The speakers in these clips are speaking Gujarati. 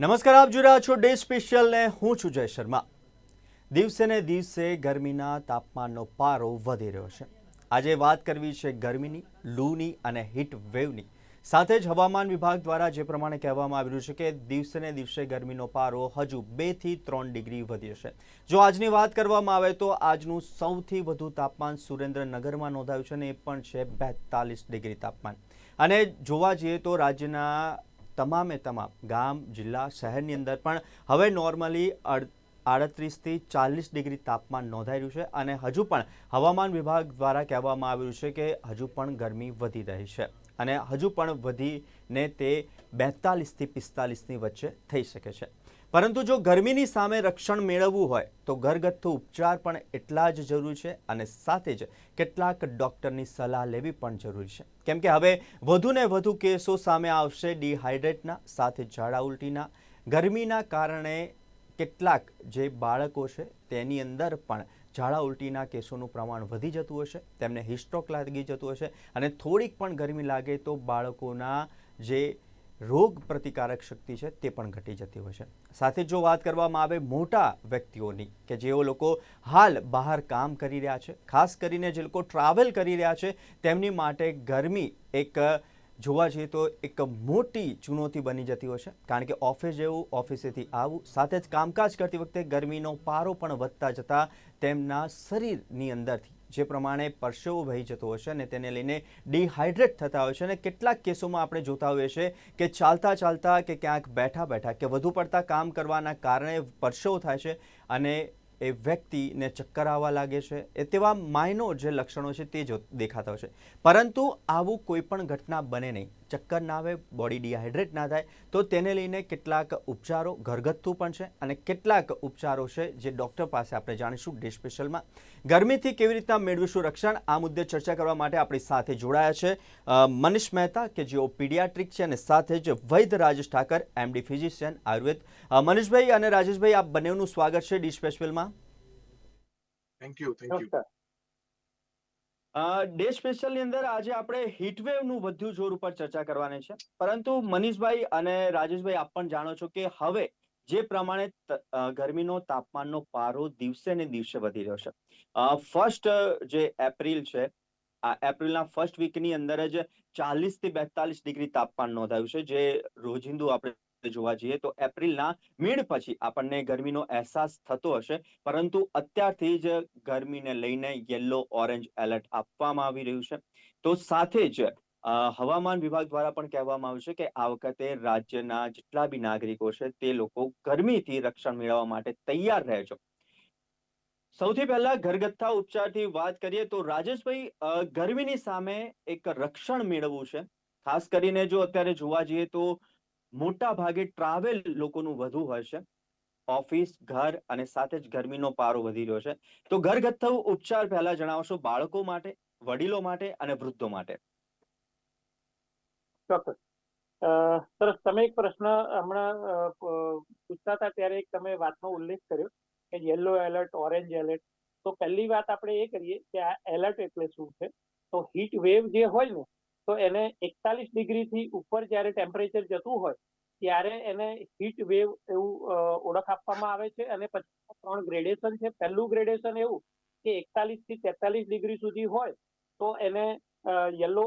નમસ્કાર, આપ જોઈ રહ્યા છો ડે સ્પેશિયલ ને હું છું જય શર્મા. દિવસે ને દિવસે ગરમીના તાપમાનનો પારો વધી રહ્યો છે. આજે વાત કરવી છે ગરમીની, લૂની અને હીટ વેવની. સાથે જ હવામાન વિભાગ દ્વારા જે પ્રમાણે કહેવામાં આવી રહ્યું છે કે દિવસે ને દિવસે ગરમીનો પારો હજુ બેથી ત્રણ ડિગ્રી વધ્યો છે. જો આજની વાત કરવામાં આવે તો આજનું સૌથી વધુ તાપમાન સુરેન્દ્રનગરમાં નોંધાયું છે ને એ પણ છે બેતાલીસ ડિગ્રી તાપમાન. અને જોવા જઈએ તો રાજ્યના તમામે તમામ ગામ, જિલ્લા, શહેરની અંદર પણ હવે નોર્મલી આડત્રીસથી ચાલીસ ડિગ્રી તાપમાન નોંધાઈ રહ્યું છે અને હજુ પણ હવામાન વિભાગ દ્વારા કહેવામાં આવ્યું છે કે હજુ પણ ગરમી વધી રહી છે અને હજુ પણ વધીને તે બેતાલીસથી પિસ્તાલીસની વચ્ચે થઈ શકે છે. પરંતુ જો ગરમીની સામે રક્ષણ મેળવવું હોય, તો ઘરગથ્થુ ઉપચાર પણ એટલા જ જરૂરી છે અને સાથે જ કેટલાક ડૉક્ટરની સલાહ લેવી પણ જરૂરી છે. કેમ કે હવે વધુને વધુ કેસો સામે આવશે ડિહાઇડ્રેટના, સાથે ઝાડા ઉલટીના. ગરમીના કારણે કેટલાક જે બાળકો છે, તેની અંદર પણ ઝાડા ઉલટીના કેસોનું પ્રમાણ વધી જતું હશે, તેમને હિસ્ટ્રોક લાગી જતું હશે અને થોડીક પણ ગરમી લાગે તો બાળકોના જે રોગ પ્રતિકારક શક્તિ છે તે પણ ઘટી જતી હોય છે. સાથે જો વાત કરવામાં આવે મોટા વ્યક્તિઓની કે જેઓ લોકો હાલ બહાર કામ કરી રહ્યા છે, ખાસ કરીને જે લોકો ટ્રાવેલ કરી રહ્યા છે, તેમની માટે ગરમી એક, જોવા જઈએ તો એક મોટી ચુનૌતી બની જતી હોય છે. કારણ કે ઓફિસ જેવું, ઓફિસેથી આવવું સાથે જ કામકાજ કરતી વખતે ગરમીનો પારો પણ વધતા જતાં તેમના શરીરની અંદરથી જે પ્રમાણે પરસેવો વહી જતો હોય છે અને તેને લઈને ડિહાઇડ્રેટ થતા હોય છે અને કેટલાક કેસોમાં આપણે જોતા હોઈએ છીએ કે ચાલતા ચાલતા કે ક્યાંક બેઠા બેઠા કે વધુ પડતા કામ કરવાના કારણે પરસેવો થાય છે અને એ વ્યક્તિને ચક્કર આવવા લાગે છે. એ તેવા માયનો જે લક્ષણો છે તે જો દેખાતા હોય છે. પરંતુ આવું કોઈ પણ ઘટના બને નહીં. ચક્કર ના આવે બોડી ડિહાઇડ્રેટ ના થાય તો તેને લઈને કેટલાક ઉપચારો ઘરગથ્થુ પણ છે અને કેટલાક ઉપચારો છે જે ડૉક્ટર પાસે આપણે જાણીશું ડે સ્પેશિયલમાં ગરમીથી કેવી રીતના મેળવીશું રક્ષણ? આ મુદ્દે ચર્ચા કરવા માટે આપણી સાથે જોડાયા છે મનીષ મહેતા કે જેઓ પીડિયાટ્રિક છે અને સાથે જ વૈદ્ય રાજેશ ઠાકર એમડી ફિઝિશિયન આયુર્વેદ. મનીષભાઈ અને રાજેશભાઈ આપ બંનેનું સ્વાગત છે day સ્પેશિયલમાં thank you thank you day સ્પેશિયલની અંદર આજે આપણે હીટવેવનું વધુ જોર ઉપર ચર્ચા કરવાની છે. પરંતુ મનીષભાઈ અને રાજેશભાઈ, આપ પણ જાણો છો કે હવે જે પ્રમાણે ગરમીનો તાપમાનનો પારો દિવસે ને દિવસે વધી રહ્યો છે. ફર્સ્ટ જે એપ્રિલ છે, આ એપ્રિલના ફર્સ્ટ વીકની અંદર જ ચાલીસથી બેતાલીસ ડિગ્રી તાપમાન નોંધાયું છે, જે રોજિંદુ આપણે જોવા જઈએ તો એપ્રિલના મીડ પછી આપણને ગરમીનો અહેસાસ થતો હશે. પરંતુ અત્યારથી જ ગરમીને લઈને યલો, ઓરેન્જ એલર્ટ આપવામાં આવી રહ્યું છે. તો સાથે જ હવામાન વિભાગ દ્વારા પણ કહેવામાં આવ્યું છે કે આ વખતે રાજ્યના જેટલા બી નાગરિકો છે તે લોકો ગરમીથી રક્ષણ મેળવવા માટે તૈયાર રહેજો સૌથી પહેલા ઘરગથ્થા ઉપચારથી વાત કરીએ તો રાજેશભાઈ ગરમીની સામે એક રક્ષણ મેળવવું છે. ખાસ કરીને જો અત્યારે જોવા જઈએ તો મોટા ભાગે ટ્રાવેલ લોકોનું વધુ હોય છે. ઓફિસ ઘર અને સાથે જ ગરમીનો પારો વધી રહ્યો છે. તો ઘરગથ્થુ ઉપચાર પહેલા જણાવશો બાળકો માટે, વડીલો માટે અને વૃદ્ધો માટે? ચોક્કસ. સરસ. તમે એક પ્રશ્ન હમણાં પૂછતા હતા ત્યારે એક તમે વાતનો ઉલ્લેખ કર્યો કે યલો એલર્ટ ઓરેન્જ એલર્ટ તો પહેલી વાત આપણે એ કરીએ કે આ એલર્ટ એટલે શું છે? તો હીટ વેવ જે હોય ને તો એને એકતાલીસ ડિગ્રીથી ઉપર જ્યારે ટેમ્પરેચર જતું હોય, ત્યારે એને હીટ વેવ એવું ઓળખ આપવામાં આવે છે. અને પછી ત્રણ ગ્રેડેશન છે. પહેલું ગ્રેડેશન એવું કે એકતાલીસથી તેતાલીસ ડિગ્રી સુધી હોય, તો એને યલો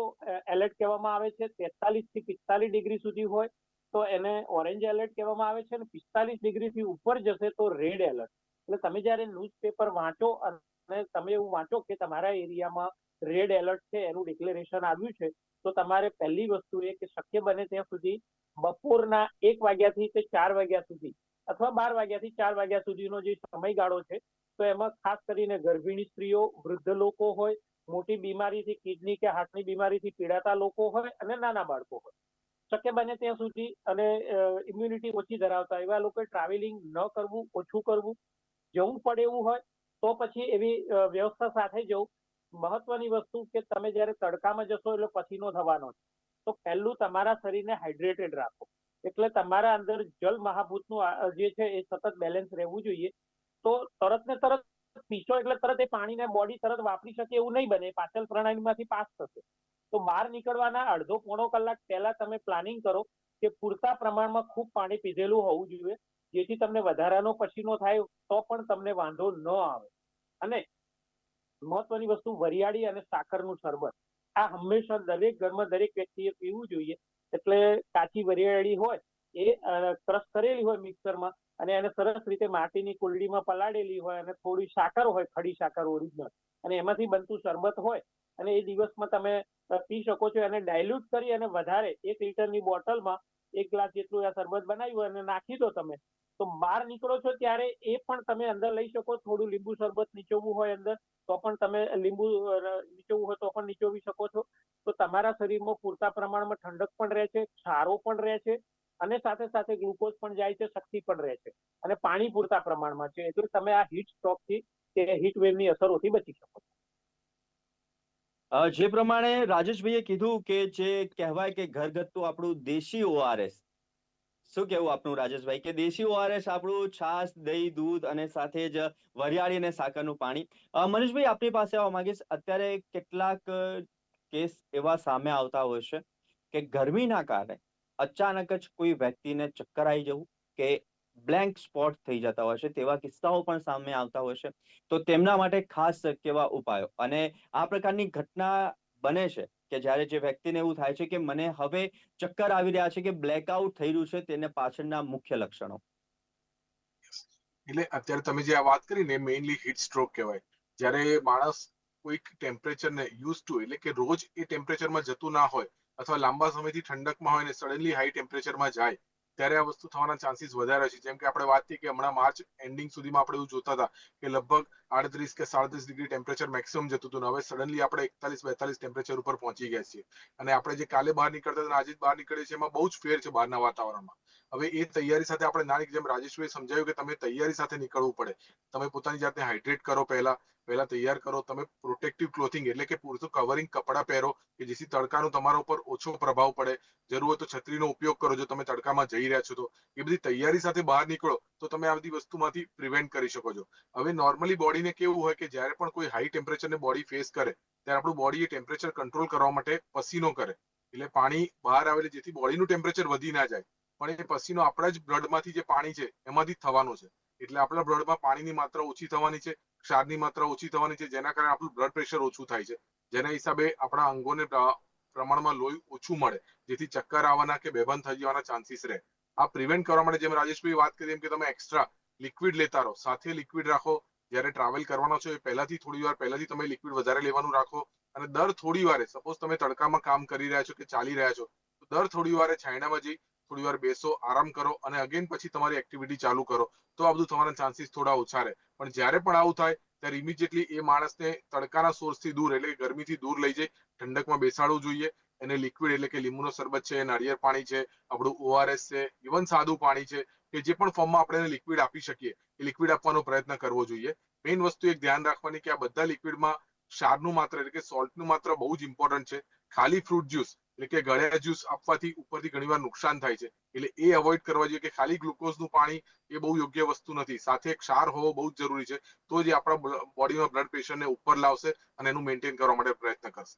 એલર્ટ કહેવામાં આવે છે. તેતાલીસથી પિસ્તાલીસ ડિગ્રી સુધી હોય, તો એને ઓરેન્જ એલર્ટ કહેવામાં આવે છે. અને પિસ્તાલીસ ડિગ્રી થી ઉપર જશે તો રેડ એલર્ટ એટલે તમે જ્યારે ન્યૂઝપેપર વાંચો અને તમે એવું વાંચો કે તમારા એરિયામાં રેડ એલર્ટ છે, એનું ડિક્લેરેશન આવ્યું છે તો તમારે પહેલી વસ્તુ એ કે શક્ય બને ત્યાં સુધી બપોરના એક વાગ્યાથી તે ચાર વાગ્યા સુધી અથવા બાર વાગ્યાથી ચાર વાગ્યા સુધીનો જે સમયગાળો છે, તો એમાં ખાસ કરીને ગર્ભિણી સ્ત્રીઓ, વૃદ્ધ લોકો હોય, મોટી બીમારીથી કિડની કે હાર્ટની બીમારીથી પીડાતા લોકો હોય અને નાના બાળકો હોય. શક્ય બને ત્યાં સુધી અને ઇમ્યુનિટી ઓછી ધરાવતા એવા લોકોએ ટ્રાવેલિંગ ન કરવું, ઓછું કરવું. જવું પડે એવું હોય તો પછી એવી વ્યવસ્થા સાથે જવું. મહત્વની વસ્તુ કે તમે જ્યારે તડકામાં જશો એટલે પસીનો થવાનો છે. તો પહેલું તમારા શરીરને હાઇડ્રેટેડ રાખો. એટલે તમારા અંદર જલ મહાભૂતનું જે છે એ સતત બેલેન્સ રહેવું જોઈએ. તો તરત ને તરત પીશો એટલે તરત એ પાણીને બોડી તરત વાપરી શકે એવું નહીં બને પાચન પ્રણાલીમાંથી પાસ થશે. તો બહાર નીકળવાના અડધો પોણો કલાક પહેલા તમે પ્લાનિંગ કરો કે પૂરતા પ્રમાણમાં ખૂબ પાણી પીધેલું હોવું જોઈએ. જેથી તમને વધારાનો પસીનો થાય તો પણ તમને વાંધો ન આવે. અને મહત્વની વસ્તુ વરિયાળી અને સાકરનું શરબત. આ હંમેશા દરેક ઘરમાં દરેક વ્યક્તિએ પીવું જોઈએ. એટલે કાચી વરિયાળી હોય, એ ક્રશ કરેલી હોય મિક્સરમાં અને એને સરસ રીતે માટીની કુલડીમાં પલાળેલી હોય અને થોડી સાકર હોય, ખડી સાકર ઓરિજિનલ. અને એમાંથી બનતું શરબત હોય અને એ દિવસમાં તમે પી શકો છો. એને ડાયલ્યુટ કરી અને વધારે એક લીટરની બોટલમાં એક ગ્લાસ જેટલું આ શરબત બનાવ્યું અને નાખી દો તમે. તો બહાર નીકળો છો ત્યારે એ પણ તમે અંદર લઈ શકો. થોડું લીંબુ શરબત નીચોવું હોય અંદર. તો પણ તમે લીંબુ નીચોવું હોય તો પણ નીચોવી શકો છો. તો તમારા શરીરમાં પૂરતા પ્રમાણમાં ઠંડક પણ રહે છે સારો પણ રહે છે અને સાથે સાથે ગ્લુકોઝ પણ જાય છે, શક્તિ પણ રહે છે. અને પાણી પૂરતા પ્રમાણમાં છે. એટલે તમે આ હીટ સ્ટ્રોકથી કે હીટ વેવની અસરોથી બચી શકો છો. જે પ્રમાણે રાજેશભાઈએ કીધું કે જે કહેવાય કે ઘરગથ્થુ આપણું દેશી ઓઆરએસ શું કેવું આપનું રાજેશભાઈ? કે દેશી ઓઆરએસ આપણું છાશ, દહીં, દૂધ અને સાથે જ વરિયાળી અને સાકરનું પાણી. મનીષભાઈ, આપની પાસે આવવા માંગીશ. અત્યારે કેટલાક કેસ એવા સામે આવતા હોય છે કે ગરમીના કારણે અચાનક જ કોઈ વ્યક્તિને ચક્કર આવી જવું કે બ્લેન્ક સ્પોટ થઈ જતા હોય છે તેવા કિસ્સાઓ પણ સામે આવતા હોય છે. તો તેમના માટે ખાસ કેવા ઉપાયો? અને આ પ્રકારની ઘટના બને છે કે જ્યારે જે વ્યક્તિને એવું થાય છે કે મને હવે ચક્કર આવી રહ્યા છે કે બ્લેકઆઉટ થઈ રહ્યું છે, તેને પાછળના મુખ્ય લક્ષણો. એટલે અત્યારે તમે જે આ વાત કરી ને મેઇનલી હીટ સ્ટ્રોક કહેવાય. જ્યારે માણસ કોઈક ટેમ્પરેચરને યુઝ ટુ એટલે કે રોજ એ ટેમ્પરેચરમાં જતું ના હોય, અથવા લાંબા સમયથી ઠંડકમાં હોય ને સડનલી હાઈ ટેમ્પરેચરમાં જાય ત્યારે આ વસ્તુ થવાના ચાન્સીસ વધારે છે. જેમ કે આપણે વાત થઈ કે હમણાં માર્ચ એન્ડિંગ સુધીમાં આપણે એવું જોતા હતા કે લગભગ આડત્રીસ કે સાડત્રીસ ડિગ્રી ટેમ્પરેચર મેક્સિમમ જતું હતું. હવે સડનલી આપણે એકતાલીસ, બેતાલીસ ટેમ્પરેચર ઉપર પહોંચી ગયા છીએ. અને આપણે જે કાલે બહાર નીકળતા હતા આજે બહાર નીકળીએ છીએ, એમાં બહુ જ ફેર છે બહારના વાતાવરણમાં. હવે એ તૈયારી સાથે આપણે નાની જેમ રાજેશભાઈ સમજાવ્યું કે તમે તૈયારી સાથે નીકળવું પડે. તમે પોતાની જાતને હાઇડ્રેટ કરો પહેલા. પહેલા તૈયાર કરો. તમે પ્રોટેક્ટિવ ક્લોથિંગ એટલે કે પૂરતું કવરિંગ કપડાં પહેરો કે જેથી તડકાનો તમારા ઉપર ઓછો પ્રભાવ પડે. જરૂર હોય તો છત્રીનો ઉપયોગ કરો જો તમે તડકામાં જઈ રહ્યા છો તો. એ બધી તૈયારી સાથે બહાર નીકળો તો તમે આ બધી વસ્તુમાંથી પ્રિવેન્ટ કરી શકો છો. હવે નોર્મલી બોડીને કેવું હોય કે જ્યારે પણ કોઈ હાઈ ટેમ્પરેચરને બોડી ફેસ કરે, ત્યારે આપણું બોડી એ ટેમ્પરેચર કંટ્રોલ કરવા માટે પસીનો કરે. એટલે પાણી બહાર આવે જેથી બોડીનું ટેમ્પરેચર વધી ના જાય. પણ એ પસીનો આપણા જ બ્લડમાંથી જે પાણી છે, એમાંથી થવાનો છે. એટલે આપણા બ્લડમાં પાણીની માત્રા ઓછી થવાની છે, ક્ષારની માત્રા ઓછી થવાની છે, જેના કારણે આપણું બ્લડ પ્રેશર ઓછું થાય છે. જેના હિસાબે આપણા અંગોને પ્રમાણમાં લોહી ઓછું મળે, જેથી ચક્કર આવવાના કે બેભાન થઈ જવાના ચાન્સીસ રહે. આ પ્રિવેન્ટ કરવા માટે જેમ રાજેશભાઈ વાત કરી, એમ કે તમે એક્સ્ટ્રા લિક્વિડ લેતા રહો. સાથે લિક્વિડ રાખો. જ્યારે ટ્રાવેલ કરવાનો છો એ પહેલાથી થોડી વાર, પહેલાથી તમે લિક્વિડ વધારે લેવાનું રાખો. અને દર થોડી વારે સપોઝ તમે તડકામાં કામ કરી રહ્યા છો કે ચાલી રહ્યા છો, તો દર થોડી વારે છાંયડામાં જઈ થોડી વાર બેસો, આરામ કરો અને અગેન પછી તમારી એક્ટિવિટી ચાલુ કરો. તો આ બધું તમારા ચાન્સીસ થોડા ઓછા રહે. પણ જ્યારે પણ આવું થાય, ત્યારે ઇમિડિયેટલી એ માણસને તડકાના સોર્સથી દૂર, એટલે ગરમીથી દૂર લઈ જઈ, ઠંડકમાં બેસાડવું જોઈએ. એને લિક્વિડ એટલે કે લીંબુનો શરબત છે, નાળિયેર પાણી છે, આપણું ઓઆરએસ છે ઇવન સાદું પાણી છે, કે જે પણ ફોર્મમાં આપણે લિક્વિડ આપી શકીએ, એ લિક્વિડ આપવાનો પ્રયત્ન કરવો જોઈએ. મેઇન વસ્તુ એક ધ્યાન રાખવાની કે આ બધા લિક્વિડમાં ક્ષારનું માત્ર એટલે કે સોલ્ટનું માત્ર બહુ જ ઇમ્પોર્ટન્ટ છે. ખાલી ફ્રૂટ જ્યુસ એટલે કે ગળ્યા જ્યુસ આપવાથી ઉપરથી ઘણીવાર નુકસાન થાય છે. એટલે એ અવોઇડ કરવા જોઈએ કે ખાલી ગ્લુકોઝનું પાણી એ બહુ યોગ્ય વસ્તુ નથી. સાથે ક્ષાર હોવો બહુ જ જરૂરી છે. તો જ આપણા બોડીમાં બ્લડ પ્રેશરને ઉપર લાવશે અને એનું મેન્ટેન કરવા માટે પ્રયત્ન કરશે.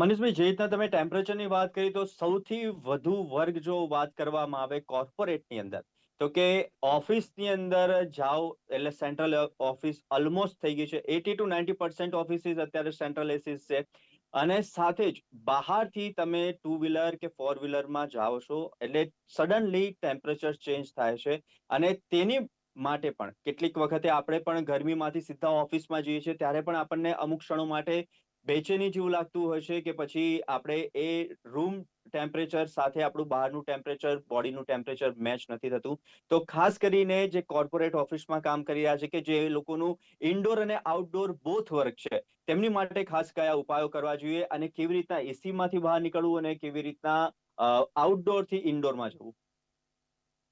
મનીષભાઈ, જે રીતના તમે ટેમ્પરેચરની વાત કરી, તો સૌથી વધુ વર્ગ જો વાત કરવામાં આવે કોર્પોરેટની અંદર, તો કે ઓફિસની અંદર જાઓ, એટલે સેન્ટ્રલ ઓફિસ ઓલમોસ્ટ થઈ ગઈ છે. Eighty to ninety percent offices અત્યારે સેન્ટ્રલ એસીસ છે. અને સાથે જ બહારથી તમે ટુ વ્હીલર કે ફોર વ્હીલરમાં જાઓ છો, એટલે સડનલી ટેમ્પરેચર ચેન્જ થાય છે. અને તેની માટે પણ કેટલીક વખતે આપણે પણ ગરમીમાંથી સીધા ઓફિસમાં જઈએ છીએ, ત્યારે પણ આપણને અમુક ક્ષણો માટે બેચેની જેવું લાગતું હોય છે કે પછી આપણે એ રૂમ ટેમ્પરેચર સાથે આપણું બહારનું ટેમ્પરેચર, બોડીનું ટેમ્પરેચર મેચ નથી થતું. તો ખાસ કરીને જે કોર્પોરેટ ઓફિસમાં કામ કરી રહ્યા છે કે જે લોકોનું ઇન્ડોર અને આઉટડોર બોથ વર્ક છે, તેમની માટે ખાસ કયા ઉપાયો કરવા જોઈએ અને કેવી રીતના એસીમાંથી બહાર નીકળવું અને કેવી રીતના આઉટડોરથી ઇન્ડોરમાં જવું?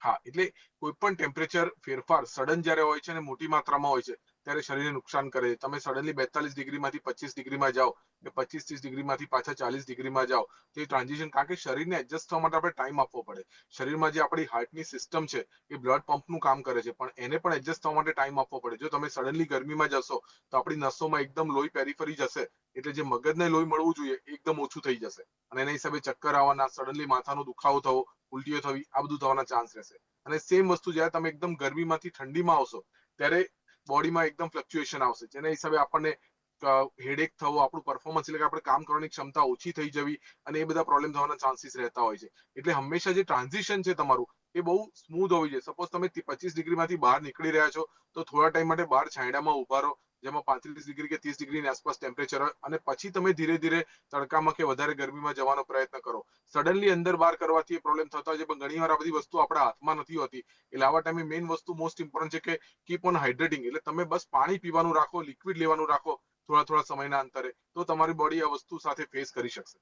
હા, એટલે કોઈ પણ ટેમ્પરેચર ફેરફાર સડન જ્યારે હોય છે અને મોટી માત્રામાં હોય છે ત્યારે શરીરને નુકસાન કરે છે. તમે સડનલી બેતાલીસ ડિગ્રીમાંથી પચીસ ડિગ્રીમાં જાઓ કે પચીસ ત્રીસ ડિગ્રીમાંથી પાછા ચાલીસ ડિગ્રીમાં જાઓ, તો એ ટ્રાન્ઝિશન કારણ કે શરીરને એડજસ્ટ થવા માટે આપણે ટાઈમ આપવો પડે. શરીરમાં જે આપણી હાર્ટની સિસ્ટમ છે, એ બ્લડ પંપનું કામ કરે છે, પણ એને પણ એડજસ્ટ થવા માટે ટાઈમ આપવો પડે. જો તમે સડનલી ગરમીમાં જશો, તો આપણી નસોમાં એકદમ લોહી પેરીફરી જશે, એટલે જે મગજને લોહી મળવું જોઈએ એકદમ ઓછું થઈ જશે. અને એના હિસાબે ચક્કર આવવાના સડનલી માથાનો દુખાવો થવો, ઉલટીઓ થવી, આ બધું થવાના ચાન્સ રહેશે. અને સેમ વસ્તુ જ્યારે તમે એકદમ ગરમીમાંથી ઠંડીમાં આવશો, ત્યારે બોડીમાં એકદમ ફ્લક્ચ્યુએશન આવશે. જેના હિસાબે આપણને હેડેક થવો, આપણું પરફોર્મન્સ એટલે કે આપણે કામ કરવાની ક્ષમતા ઓછી થઈ જવી અને એ બધા પ્રોબ્લેમ થવાના ચાન્સીસ રહેતા હોય છે. એટલે હંમેશા જે ટ્રાન્ઝિશન છે તમારું, એ બહુ સ્મૂથ હોવી જોઈએ. સપોઝ તમે પચીસ ડિગ્રીમાંથી બહાર નીકળી રહ્યા છો, તો થોડા ટાઈમ માટે બહાર છાંયડામાં ઊભા રહો. જેમાં પાંત્રીસ ડિગ્રી કે ત્રીસ ડિગ્રીની આસપાસ ટેમ્પરેચર હોય અને પછી તમે ધીરે ધીરે તડકામાં કે વધારે ગરમીમાં જવાનો પ્રયત્ન કરો. સડનલી અંદર બહાર કરવાથી એ પ્રોબ્લેમ થતો હોય છે, પણ ઘણી વાર આ બધી વસ્તુ આપણા હાથમાં નથી હોતી. એટલે આવા ટાઈમે મેઇન વસ્તુ મોસ્ટ ઇમ્પોર્ટન્ટ છે કે કીપ ઓન હાઇડ્રેટિંગ એટલે તમે બસ પાણી પીવાનું રાખો લિક્વિડ લેવાનું રાખો થોડા થોડા સમયના અંતરે, તો તમારી બોડી આ વસ્તુ સાથે ફેસ કરી શકશે.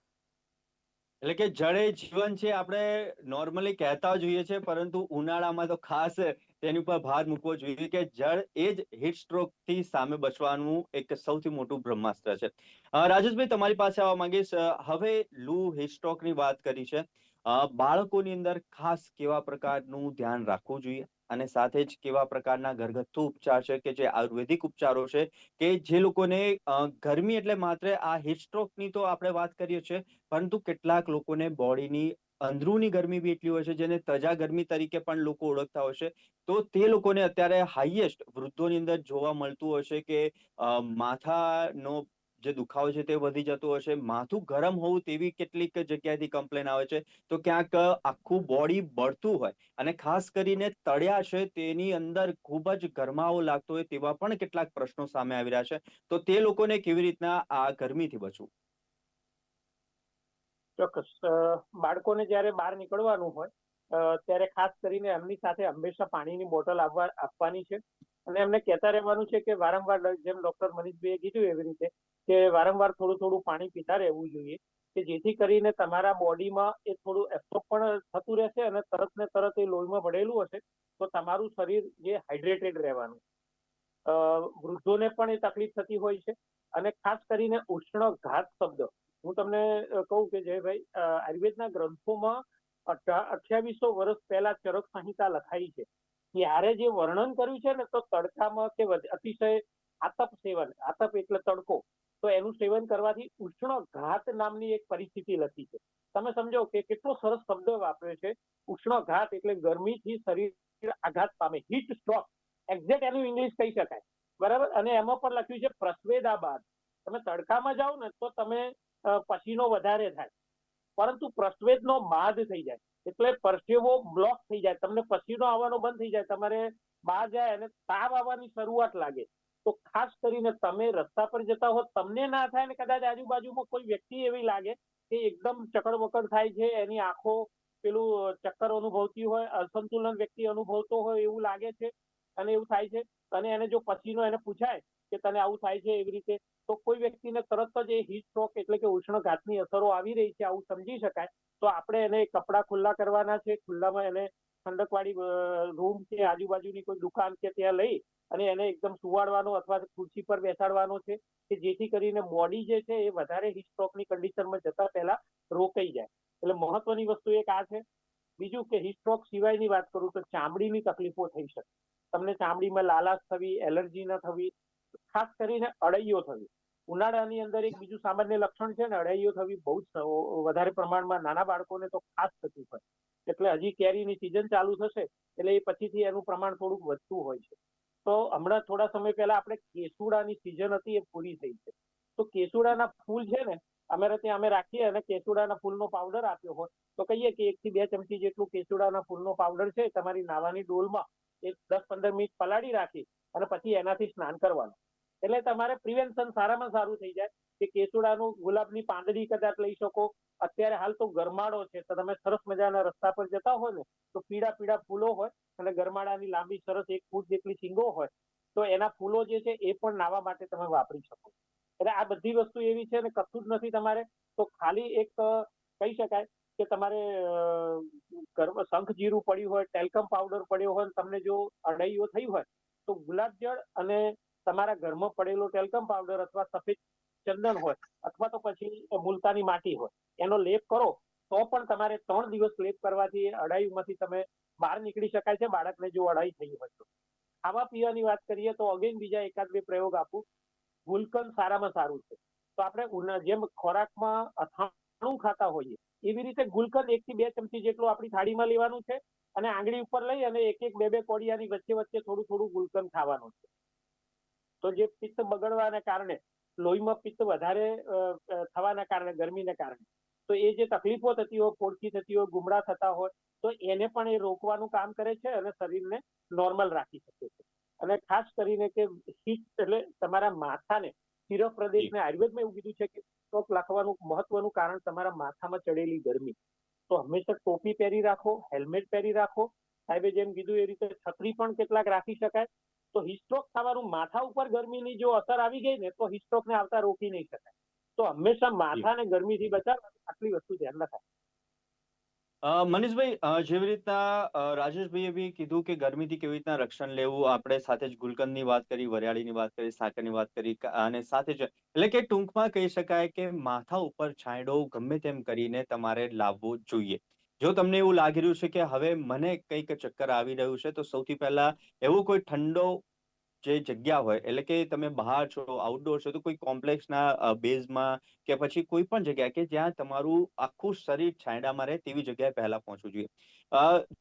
એટલે કે જળ એ જીવન છે, આપણે નોર્મલી કહેતા જોઈએ છે પરંતુ ઉનાળામાં તો ખાસ તેની ઉપર ભાર મૂકવો જોઈએ કે જળ એ જ હીટ સ્ટ્રોકથી સામે બચવાનું એક સૌથી મોટું બ્રહ્માસ્ત્ર છે. રાજેશભાઈ, તમારી પાસે આવવા માંગીશ. હવે લૂ હીટની વાત કરી છે. બાળકોની અંદર ખાસ કેવા પ્રકારનું ધ્યાન રાખવું જોઈએ અને સાથે જ કેવા પ્રકારના ઘરગથ્થુ ઉપચાર છે કે જે આયુર્વેદિક ઉપચારો છે કે જે લોકોને ગરમી એટલે માત્ર આ હીટ સ્ટ્રોકની તો આપણે વાત કરીએ છીએ, પરંતુ કેટલાક લોકોને બોડીની અંદરૂની ગરમી બી એટલી હોય છે, જેને તજા ગરમી તરીકે પણ લોકો ઓળખતા હોય છે, તો તે લોકોને અત્યારે હાઈએસ્ટ વૃદ્ધોની અંદર જોવા મળતું હોય છે કે માથાનો જે દુખાવો છે તે વધી જતો હશે, માથું ગરમ હોવું તેવી કેટલીક જગ્યાએથી કમ્પ્લેન આવે છે, તો ક્યાંક આખું બોડી બળતું હોય અને ખાસ કરીને તળિયા છે તેની અંદર ખૂબ જ ગરમાવો લાગતો હોય તેવા પણ કેટલાક પ્રશ્નો સામે આવી રહ્યા છે, તો તે લોકોને કેવી રીતના આ ગરમીથી બચવું? ચોક્કસ. બાળકોને જ્યારે બહાર નીકળવાનું હોય ત્યારે ખાસ કરીને એમની સાથે હંમેશા પાણીની બોટલ આવવા આપવાની છે. અને એમને કહેતા રહેવાનું છે કે વારંવાર, જેમ ડોક્ટર મનીષભાઈએ કીધું એવી રીતે, કે વારંવાર થોડું થોડું પાણી પીતા રહેવું જોઈએ, કે જેથી કરીને તમારા બોડીમાં એ થોડું એબ્સોર્બ પણ થતું રહેશે અને તરત ને તરત એ લોહીમાં ભળેલું હશે, તો તમારું શરીર જે હાઇડ્રેટેડ રહેવાનું. વૃદ્ધોને પણ એ તકલીફ થતી હોય છે. અને ખાસ કરીને ઉષ્ણ ઘાત શબ્દ. હું તમને કહું કે જયભાઈ આયુર્વેદના ગ્રંથોમાં અઠ્યાવીસો વર્ષ પહેલા ચરક સંહિતા લખાઈ છે. ત્યારે જે વર્ણન કર્યું છે ને, તો તડકામાં કે અતિશય આતપ સેવન, આતપ એટલે તડકો, તો એનું સેવન કરવાથી ઉષ્ણ ઘાત નામની એક પરિસ્થિતિ લખી છે. તમે સમજો કે કેટલો સરસ શબ્દ વાપર્યો છે. ઉષ્ણ ઘાત એટલે ગરમીથી શરીર આઘાત પામે. Heat stroke. એક્ઝેક્ટ એનું ઇંગ્લિશ કહી શકાય. બરાબર? અને એમાં પણ લખ્યું છે પ્રસ્વેદાબાદ. તમે તડકામાં જાઓ ને, તો તમે પસીનો વધારે થાય. પરંતુ પ્રસ્વેદનો બાદ થઈ જાય. એટલે પરસેવો બ્લોક થઈ જાય. તમને પસીનો આવવાનો બંધ થઈ જાય. તમારે બહાર જાય અને તાવ આવવાની શરૂઆત લાગે. તો ખાસ કરીને તમે રસ્તા પર જતા હો, તમને ના થાય ને કદાચ આજુબાજુમાં કોઈ વ્યક્તિ એવી લાગે કે એકદમ ચકર વકડ થાય છે, એની આંખો પેલું ચક્કર અનુભવતી હોય, અસંતુલન વ્યક્તિ અનુભવતો હોય એવું લાગે છે અને એવું થાય છે. અને એને જો પછીનો એને પૂછાય કે તને આવું થાય છે એવી રીતે તો કોઈ વ્યક્તિને તરત જ એ હીટ સ્ટ્રોક એટલે કે ઉષ્ણઘાતની અસરો આવી રહી છે આવું સમજી શકાય, તો આપણે એને કપડાં ખુલ્લા કરવાના છે. ખુલ્લામાં એને ઠંડકવાળી રૂમ કે આજુબાજુની કોઈ દુકાન કે ત્યાં લઈ અને એને એકદમ સુવાડવાનો અથવા ખુરશી પર બેસાડવાનો છે કે જેથી કરીને બોડી જે છે એ વધારે હીટ સ્ટ્રોકની કન્ડિશનમાં જતા પહેલા રોકાઈ જાય. એટલે મહત્વની વસ્તુ એક આ છે. બીજું કે હીટ સ્ટ્રોક સિવાયની વાત કરું તો ચામડીની તકલીફો થઈ શકે. તમને ચામડીમાં લાલાશ થવી, એલર્જી ન થવી, ખાસ કરીને અળૈયો થવી. ઉનાળાની અંદર એક બીજું સામાન્ય લક્ષણ છે ને અડાઈઓ થવી બહુ જ વધારે પ્રમાણમાં નાના બાળકોને તો ખાસ થતી હોય. એટલે હજી કેરીની સિઝન ચાલુ થશે, એટલે એ પછીથી એનું પ્રમાણ થોડુંક વધતું હોય છે. તો હમણાં થોડા સમય પહેલા આપણે કેસુડાની સિઝન હતી, એ પૂરી થઈ છે. તો કેસુડાના ફૂલ છે ને, અમારે ત્યાં અમે રાખીએ અને કેસુડાના ફૂલનો પાવડર આપ્યો હોય તો કહીએ કે એક થી બે ચમચી જેટલું કેસુડાના ફૂલનો પાવડર છે, તમારી નાવાની ડોલમાં એક દસ પંદર મિનિટ પલાળી રાખી અને પછી એનાથી સ્નાન કરવાનું. એટલે તમારે પ્રિવેન્શન સારામાં સારું થઈ જાય કે કેસુડાનું ગુલાબની પાંદડી કદાચ લઈ શકો. અત્યારે હાલ તો ગરમાળો છે, તો તમે સરસ મજાના રસ્તા પર જતા હોય ને, તો પીળા પીળા ફૂલો હોય અને ગરમાળાની લાંબી સરસ એક ફૂટ જેટલી શીંગો હોય, તો એના ફૂલો જે છે એ પણ નાવા માટે તમે વાપરી શકો. એટલે આ બધી વસ્તુ એવી છે ને કશું જ નથી તમારે, તો ખાલી એક કહી શકાય કે તમારે શંખ જીરું પડ્યું હોય, ટેલ્કમ પાવડર પડ્યો હોય તમને જો અડાઈઓ થઈ હોય, તો ગુલાબ જળ અને તમારા ઘરમાં પડેલો ટેલ્કમ પાવડર અથવા સફેદ ચંદન હોય અથવા તો પછી મુલતાની માટી હોય, એનો લેપ કરો, તો પણ તમારે ત્રણ દિવસ લેપ કરવાથી એ અડાઈમાંથી તમે બહાર નીકળી શકાય છે, બાળકને જો અઢાઈ થઈ હોય તો. ખાવા પીવાની વાત કરીએ તો અગેન બીજા એકાદ બે પ્રયોગ આપું. ગુલકંદ સારામાં સારું છે. તો આપણે જેમ ખોરાકમાં અથાણું ખાતા હોઈએ, એવી રીતે ગુલકંદ એક થી બે ચમચી જેટલું આપણી થાળીમાં લેવાનું છે અને આંગળી ઉપર લઈ અને એક એક બે બે કોડિયાની વચ્ચે વચ્ચે થોડું થોડું ગુલકંદ ખાવાનું છે. તો જે પિત્ત બગડવાના કારણે લોહીમાં પિત્ત વધારે થવાના કારણે ગરમીને કારણે તો એ જે તકલીફો થતી હોય પોડકી થતી હોય ગુમડા થતા હોય તો એને પણ એ રોકવાનું કામ કરે છે અને શરીરને નોર્મલ રાખી શકે છે. અને ખાસ કરીને કે હીટ એટલે તમારા માથાને શિરો પ્રદેશને આયુર્વેદમાં એવું કીધું છે કે સ્ટોક લખવાનું મહત્વનું કારણ તમારા માથામાં ચડેલી ગરમી. તો હંમેશા ટોપી પહેરી રાખો હેલ્મેટ પહેરી રાખો. સાહેબે જેમ કીધું એ રીતે છત્રી પણ કેટલાક રાખી શકાય. તો હિસ્ટ્રોક થવાનું માથા ઉપર ગરમીની જો અસર આવી ગઈ ને, તો હિસ્ટ્રોકને આવતા રોકી નહીં શકાય. તો હંમેશા માથાને ગરમીથી બચાવવાની આટલી વસ્તુ ધ્યાન રખાય. મનીષભાઈ જેવી રીતના રાજેશભાઈએ બી કીધું કે ગરમીથી કેવી રીતના રક્ષણ લેવું, આપણે સાથે જ ગુલકંદની વાત કરી, વરિયાળીની વાત કરી, સાકરની વાત કરી અને સાથે જ, એટલે કે ટૂંકમાં કહી શકાય કે માથા ઉપર છાંયડો ગમે તેમ કરીને તમારે લાવવો જોઈએ. જો તમને એવું લાગી રહ્યું છે કે હવે મને કંઈક ચક્કર આવી રહ્યું છે, તો સૌથી પહેલા એવું કોઈ ઠંડો જે જગ્યા હોય, એટલે કે તમે બહાર છો આઉટડોર છો, તો કોઈ કોમ્પ્લેક્સના બેઝમાં કે પછી કોઈ પણ જગ્યા કે જ્યાં તમારું આખું શરીર છાંયડામાં રહે તેવી જગ્યાએ પહેલા પહોંચવું જોઈએ.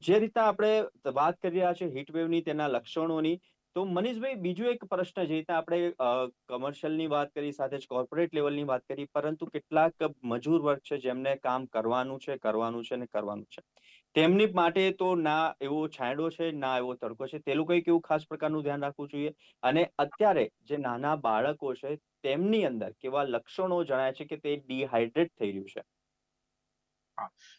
જે રીતના આપણે વાત કરી રહ્યા છીએ વેવની તેના લક્ષણોની તો મનીષભાઈ, બીજો એક પ્રશ્ન જે રીતના આપણે કમર્શિયલની વાત કરી, સાથે જ કોર્પોરેટ લેવલની વાત કરી, પરંતુ કેટલાક મજૂર વર્ગ છે, જેમને કામ કરવાનું છે કરવાનું છે ને કરવાનું છે. તેમની માટે તો ના એવો છાંયડો છે, ના એવો તડકો છે તે લોકોએ કેવું ખાસ પ્રકારનું ધ્યાન રાખવું જોઈએ. અને અત્યારે જે નાના બાળકો છે, તેમની અંદર કેવા લક્ષણો જણાય છે કે તે ડિહાઇડ્રેટ થઈ રહ્યું છે?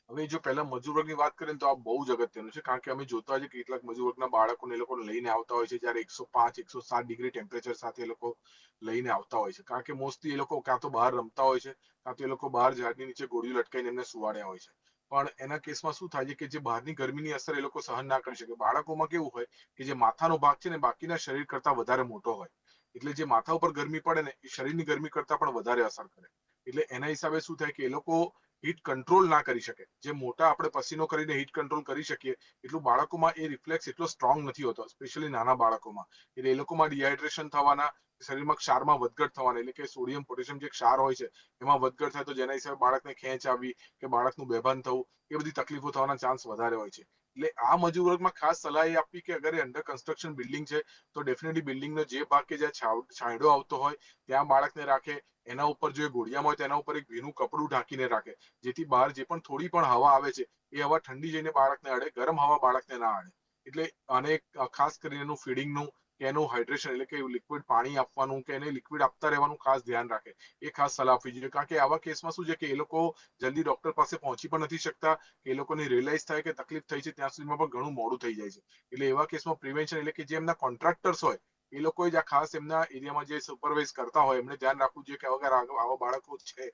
હવે જો પહેલા મજૂર વર્ગની વાત કરીએ તો આ બહુ જ અગત્યનું છે. કારણ કે અમે જોતા છે કેટલાક મજૂર વર્ગના બાળકોને એ લોકોને લઈને આવતા હોય છે, જ્યારે એકસો પાંચ, એકસો સાત ડિગ્રી ટેમ્પરેચર સાથે એ લોકો લઈને આવતા હોય છે. કારણ કે મોસ્ટલી એ લોકો કાં તો બહાર રમતા હોય છે કાં તો એ લોકો બહાર ઝાડની નીચે ગોળીઓ લટકાઈને એમને સુવાડ્યા હોય છે. પણ એના કેસમાં શું થાય છે કે જે બહારની ગરમીની અસર એ લોકો સહન ના કરી શકે. બાળકોમાં કેવું હોય કે જે માથાનો ભાગ છે ને બાકીના શરીર કરતા વધારે મોટો હોય. એટલે જે માથા ઉપર ગરમી પડે ને એ શરીરની ગરમી કરતા પણ વધારે અસર કરે. એટલે એના હિસાબે શું થાય કે એ લોકો હીટ કંટ્રોલ ના કરી શકે. જે મોટા આપણે પસીનો કરીને હીટ કંટ્રોલ કરી શકીએ, એટલું બાળકોમાં એ રિફ્લેક્સ એટલો સ્ટ્રોંગ નથી હોતો સ્પેશિયલી નાના બાળકોમાં. એટલે એ લોકોમાં ડિહાઇડ્રેશન થવાના, શરીરમાં ક્ષારમાં વધઘટ થવાના, એટલે કે સોડિયમ પોટેશિયમ જે ક્ષાર હોય છે, એમાં વધઘટ થાય તો જેના હિસાબે બાળકને ખેંચ આવી, કે બાળકનું બેભાન થવું, એ બધી તકલીફો થવાના ચાન્સ વધારે હોય છે. એટલે આ મજૂર વર્ગમાં ખાસ સલાહ એ આપવી કે અગર અંડર કન્સ્ટ્રક્શન બિલ્ડિંગ છે, તો ડેફિનેટલી બિલ્ડિંગનો જે ભાગ કે જ્યાં છાંયડો આવતો હોય, ત્યાં બાળકને રાખે. એના ઉપર જો એ ઘોડિયામાં હોય તેના ઉપર એક ભીનું કપડું ઢાંકીને રાખે. જેથી બહાર જે પણ થોડી પણ હવા આવે છે, એ હવા ઠંડી જઈને બાળકને અડે ગરમ હવા બાળકને ના અડે એટલે અને ખાસ કરીને એનું ફીડિંગનું કે એનું હાઇડ્રેશન એટલે કે લિક્વિડ પાણી આપવાનું કે એને લિક્વિડ આપતા રહેવાનું ખાસ ધ્યાન રાખે. એ ખાસ સલાહ આપવી જોઈએ. કારણ કે આવા કેસમાં શું છે કે એ લોકો જલ્દી ડોક્ટર પાસે પહોંચી પણ નથી શકતા એ લોકોને રિયલાઇઝ થાય કે તકલીફ થઈ છે, ત્યાં સુધીમાં પણ ઘણું મોડું થઈ જાય છે. એટલે એવા કેસમાં પ્રિવેન્શન એટલે કે જે એમના કોન્ટ્રાક્ટર્સ હોય એ લોકોએ જ ખાસ એમના એરિયામાં જે સુપરવાઇઝ કરતા હોય, એમને ધ્યાન રાખવું જોઈએ કે અગર આવા બાળકો છે,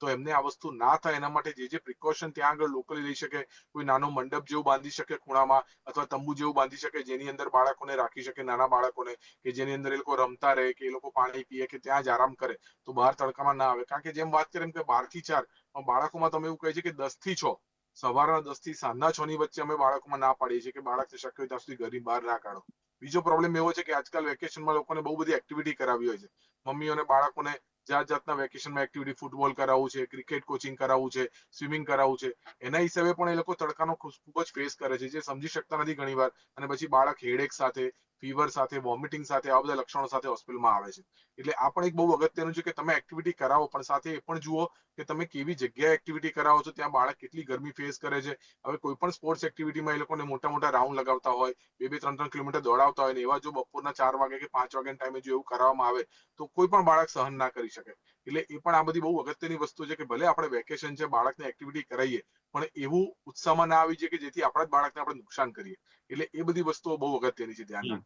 તો એમને આ વસ્તુ ના થાય, એના માટે જે જે પ્રિકોશન ત્યાં આગળ લોકલી લઈ શકે, કોઈ નાનો મંડપ જેવું બાંધી શકે ખૂણામાં, અથવા તંબુ જેવું બાંધી શકે, જેની અંદર બાળકોને રાખી શકે, નાના બાળકોને, કે જેની અંદર એ લોકો રમતા રહે, કે એ લોકો પાણી પીએ, કે ત્યાં જ આરામ કરે, તો બહાર તડકામાં ના આવે. કારણ કે જેમ વાત કરીએ એમ કે બારથી ચાર બાળકોમાં તમે એવું કહે છે કે દસથી છ, સવારના દસથી સાંજના છ ની વચ્ચે અમે બાળકોમાં ના પાડીએ છીએ કે બાળકને શક્ય ત્યાં સુધી ઘરની બહાર ના કાઢો. બીજો પ્રોબ્લેમ એવો છે કે આજકાલ વેકેશનમાં લોકોને બહુ બધી એક્ટિવિટી કરાવી હોય છે. મમ્મીઓને બાળકોને જાત જાતના વેકેશનમાં એક્ટિવિટી ફૂટબોલ કરાવવું છે ક્રિકેટ કોચિંગ કરાવવું છે સ્વિમિંગ કરાવવું છે. એના હિસાબે પણ એ લોકો તડકાનો ખૂબ જ ફેસ કરે છે, જે સમજી શકતા નથી ઘણીવાર. અને પછી બાળક હેડેક સાથે ફીવર સાથે, વોમિટિંગ સાથે આ બધા લક્ષણો સાથે હોસ્પિટલમાં આવે છે. એટલે આ પણ એક બહુ અગત્યનું છે કે તમે એક્ટિવિટી કરાવો, પણ સાથે એ પણ જુઓ કે તમે કેવી જગ્યાએ એક્ટિવિટી કરાવો છો, ત્યાં બાળક કેટલી ગરમી ફેસ કરે છે. હવે કોઈ પણ સ્પોર્ટ્સ એક્ટિવિટીમાં એ લોકોને મોટા મોટા રાઉન્ડ લગાવતા હોય બે બે ત્રણ ત્રણ કિલોમીટર દોડાવતા હોય ને, એવા જો બપોરના ચાર વાગે કે પાંચ વાગ્યાના ટાઈમે જો એવું કરવામાં આવે, તો કોઈ પણ બાળક સહન ના કરી શકે. એટલે એ પણ આ બધી બહુ અગત્યની વસ્તુ છે કે ભલે આપણે વેકેશન છે, બાળકને એક્ટિવિટી કરાવીએ પણ એવું ઉત્સાહમાં ના આવી જાય કે જેથી આપણા જ બાળકને આપણે નુકસાન કરીએ. એટલે એ બધી વસ્તુઓ બહુ અગત્યની છે ધ્યાન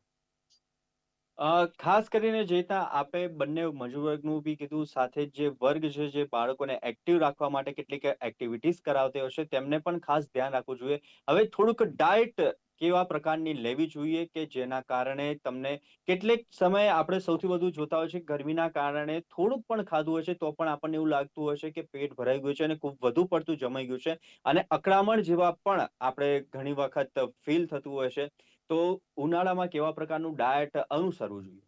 ખાસ કરીને જે રીતના આપે બંને મજૂર વર્ગનું બી કીધું, સાથે જે વર્ગ છે, જે બાળકોને એક્ટિવ રાખવા માટે કેટલીક એક્ટિવિટીઝ કરાવતી હશે તેમને પણ ખાસ ધ્યાન રાખવું જોઈએ. હવે થોડુંક ડાયટ કેવા પ્રકારની લેવી જોઈએ કે જેના કારણે તમને કેટલેક સમય આપણે સૌથી વધુ જોતા હોય છે ગરમીના કારણે થોડુંક પણ ખાધું હશે તો પણ આપણને એવું લાગતું હશે કે પેટ ભરાઈ ગયું છે અને ખૂબ વધુ પડતું જમાઈ ગયું છે અને અકળામણ જેવા પણ આપણે ઘણી વખત ફીલ થતું છે. તો ઉનાળામાં કેવા પ્રકારનું ડાયટ અનુસરવું જોઈએ?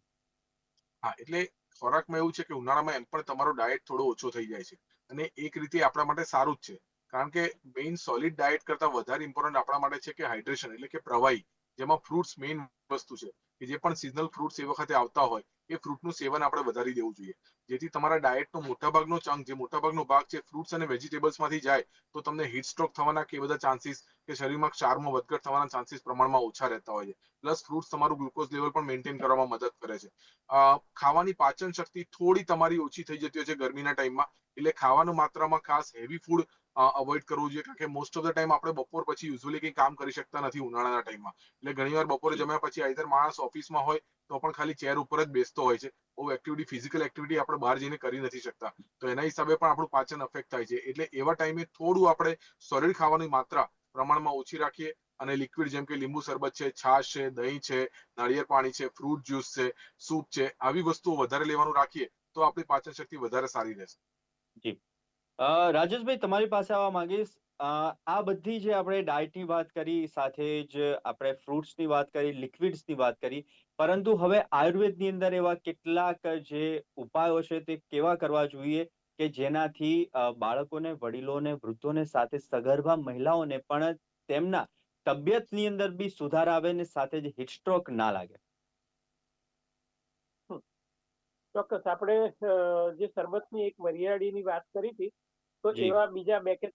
હા, એટલે ખોરાકમાં એવું છે કે ઉનાળામાં એમ પણ તમારો ડાયટ થોડો ઓછો થઈ જાય છે અને એક રીતે આપણા માટે સારું જ છે. કારણ કે મેઇન સોલિડ ડાયટ કરતા વધારે ઇમ્પોર્ટન્ટ આપણા માટે છે કે હાઇડ્રેશન એટલે કે પ્રવાહી, જેમાં ફ્રૂટ્સ મેઇન વસ્તુ છે. કે જે પણ સિઝનલ ફ્રૂટ્સ એ વખતે આવતા હોય, એ ફ્રૂટનું સેવન આપણે વધારી દેવું જોઈએ. જેથી તમારા ડાયટનો મોટાભાગનો ચંક જે મોટાભાગનો ભાગ છે ફ્રૂટ્સ અને વેજીટેબલ્સમાંથી જાય, તો તમને હીટ સ્ટ્રોક થવાના કે બધા ચાન્સીસ કે શરીરમાં ક્ષારમાં વધઘટ થવાના ચાન્સીસ પ્રમાણમાં ઓછા રહેતા હોય છે. પ્લસ ફ્રૂટ્સ તમારું ગ્લુકોઝ લેવલ પણ મેન્ટેન કરવામાં મદદ કરે છે. ખાવાની પાચન શક્તિ થોડી તમારી ઓછી થઈ જતી હોય છે ગરમીના ટાઈમમાં એટલે ખાવાનું માત્રામાં ખાસ હેવી ફૂડ અવોઇડ કરવું જોઈએ કારણ કે મોસ્ટ ઓફ ધ ટાઈમ આપણે બપોર પછી યુઝ્યુઅલી કંઈ કામ કરી શકતા નથી ઉનાળાના ટાઈમમાં એટલે ઘણીવાર બપોરે જમ્યા પછી આઈધર માણસ ઓફિસમાં હોય તો પણ ખાલી ચેર ઉપર જ બેસતો હોય છે. બહુ એક્ટિવિટી ફિઝિકલ એક્ટિવિટી આપણે બહાર જઈને કરી નથી શકતા. તો એના હિસાબે પણ આપણું પાચન અફેક્ટ થાય છે. એટલે એવા ટાઈમે થોડું આપણે સોલિડ ખાવાની માત્રા પ્રમાણમાં ઓછી રાખીએ અને લિક્વિડ જેમ કે લીંબુ શરબત છે છાશ છે દહીં છે નાળિયેર પાણી છે ફ્રૂટ જ્યુસ છે સૂપ છે આવી વસ્તુઓ વધારે લેવાનું રાખીએ તો આપણી પાચન શક્તિ વધારે સારી રહેશે. રાજેશભાઈ, તમારી પાસે આવવા માંગીશ. આ બધી જે આપણે ડાયટની વાત કરી, સાથે જ આપણે ફ્રૂટ્સની વાત કરી લિક્વિડ્સની વાત કરી, પરંતુ હવે આયુર્વેદની અંદર એવા કેટલાક જે ઉપાયો છે તે કેવા કરવા જોઈએ કે જેનાથી બાળકોને, વડીલોને, વૃદ્ધોને સાથે સગર્ભા મહિલાઓને પણ તેમના તબિયતની અંદર બી સુધાર આવે ને સાથે જ હિટસ્ટ્રોક ના લાગે? ચોક્કસ. આપણે જે શરબતની એક વરિયાળીની વાત કરી હતી તો એવા બીજા બે કે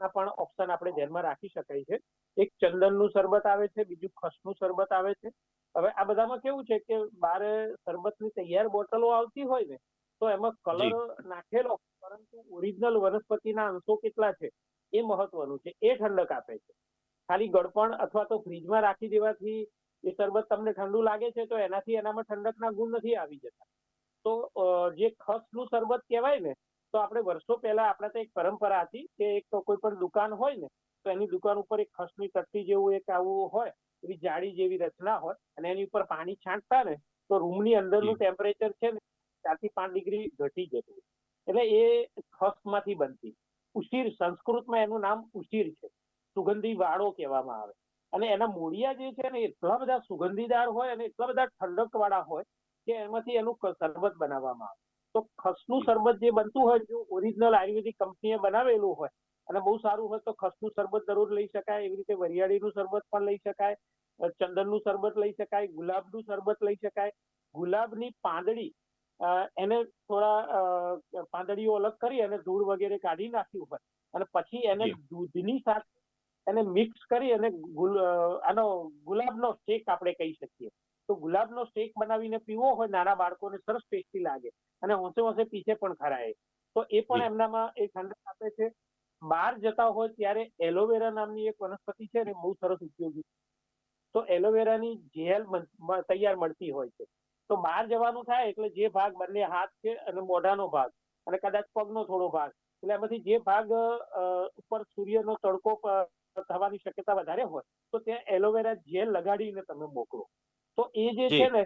પણ ઓપ્શન આપણે ધ્યાનમાં રાખી શકાય છે. એક ચંદનનું શરબત આવે છે બીજું ખસનું શરબત આવે છે. હવે આ બધામાં કેવું છે કે બારે શરબતની તૈયાર બોટલો આવતી હોય ને તો એમાં કલર નાખેલો પરંતુ ઓરિજિનલ વનસ્પતિના અંશો કેટલા છે એ મહત્વનું છે. એ ઠંડક આપે છે. ખાલી ગળપણ અથવા તો ફ્રીજમાં રાખી દેવાથી એ શરબત તમને ઠંડુ લાગે છે તો એનાથી એનામાં ઠંડકના ગુણ નથી આવી જતા. તો જે ખસનું શરબત કહેવાય ને તો આપણે વર્ષો પહેલા આપણે તો એક પરંપરા હતી કે એક કોઈ પણ દુકાન હોય ને તો એની દુકાન ઉપર એક ખસની તટ્ટી જેવું એક આવું હોય એવી જાળી જેવી રચના હોય અને એની ઉપર પાણી છાંટતા ને તો રૂમની અંદરનું ટેમ્પરેચર છે ને ચારથી પાંચ ડિગ્રી ઘટી જતું. એટલે એ ખસમાંથી બનતી. ઉશીર સંસ્કૃતમાં એનું નામ ઉશીર છે. સુગંધી વાળો કહેવામાં આવે. અને એના મૂળિયા જે છે ને એટલા બધા સુગંધીદાર હોય અને એટલા બધા ઠંડક વાળા હોય કે એમાંથી એનું શરબત બનાવવામાં આવે. તો ખસનું શરબત જે બનતું હોય જો ઓરિજિનલ આયુર્વેદિક કંપનીએ બનાવેલું હોય અને બહુ સારું હોય તો ખસનું શરબત જરૂર લઈ શકાય એવી રીતે વરિયાળીનું શરબત પણ લઈ શકાય ચંદનનું શરબત લઈ શકાય ગુલાબનું શરબત લઈ શકાય. ગુલાબની પાંદડી એને થોડા પાંદડીઓ અલગ કરી અને ધૂળ વગેરે કાઢી નાખ્યું હોય અને પછી એને દૂધની સાથે એને મિક્સ કરી અને આનો ગુલાબનો શેક આપણે કહી શકીએ. તો ગુલાબનો શેક બનાવીને પીવો હોય નાના બાળકોને સરસ ટેસ્ટી લાગે. અને હોંશે હોંશે પીછે પણ ખરા એ. તો એ પણ એમનામાં એ ઠંડક આપે છે બહાર જતા હોય ત્યારે એલોવેરા નામની એક વનસ્પતિ છે ને બહુ સરસ ઉપયોગી તો એલોવેરાની જેલ તૈયાર મળતી હોય છે. તો બહાર જવાનું થાય એટલે જે ભાગ બંને હાથ છે અને મોઢાનો ભાગ અને કદાચ પગનો થોડો ભાગ. એટલે એમાંથી જે ભાગ ઉપર સૂર્યનો તડકો થવાની શક્યતા વધારે હોય તો ત્યાં એલોવેરા જેલ લગાડીને તમે મોકલો. તો એ જે છે ને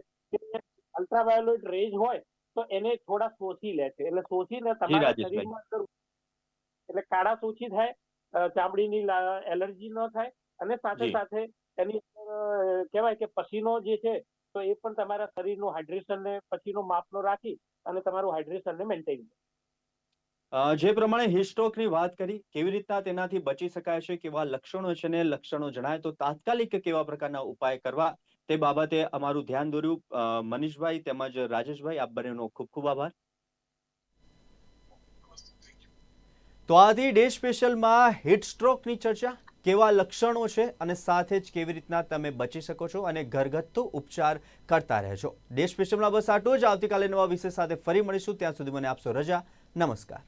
અલ્ટ્રાવાયોલેટ રેજ હોય તો એને થોડા શોષી લે છે. એટલે શોષીને તમારા શરીરમાં એટલે કાળા શોષી થાય ચામડીની એલર્જી ન થાય અને સાથે સાથે એની કહેવાય કે પસીનો જે છે તો એ પણ તમારા શરીરનું હાઇડ્રેશન ને પછીનો માપનો રાખી અને તમારું હાઇડ્રેશન ને મેન્ટેન કરે. જે પ્રમાણે હીટ વાત કરી કેવી રીતના તેનાથી બચી શકાય છે કેવા લક્ષણો છે ને લક્ષણો જણાય તો તાત્કાલિક કેવા પ્રકારના ઉપાય કરવા તે બાબતે અમારું ધ્યાન દોર્યું. મનીષભાઈ તેમજ રાજેશભાઈ, આપ બંનેનો ખૂબ ખૂબ આભાર. તો આથી ડે સ્પેશિયલમાં હીટ સ્ટ્રોકની ચર્ચા, કેવા લક્ષણો છે અને સાથે જ કેવી રીતના તમે બચી શકો છો અને ઘરગથ્થુ ઉપચાર કરતા રહેજો. ડે સ્પેશિયલમાં બસ આટલું જ. આવતીકાલે નવા વિષય સાથે ફરી મળીશું. ત્યાં સુધી મને આપશો રજા. નમસ્કાર.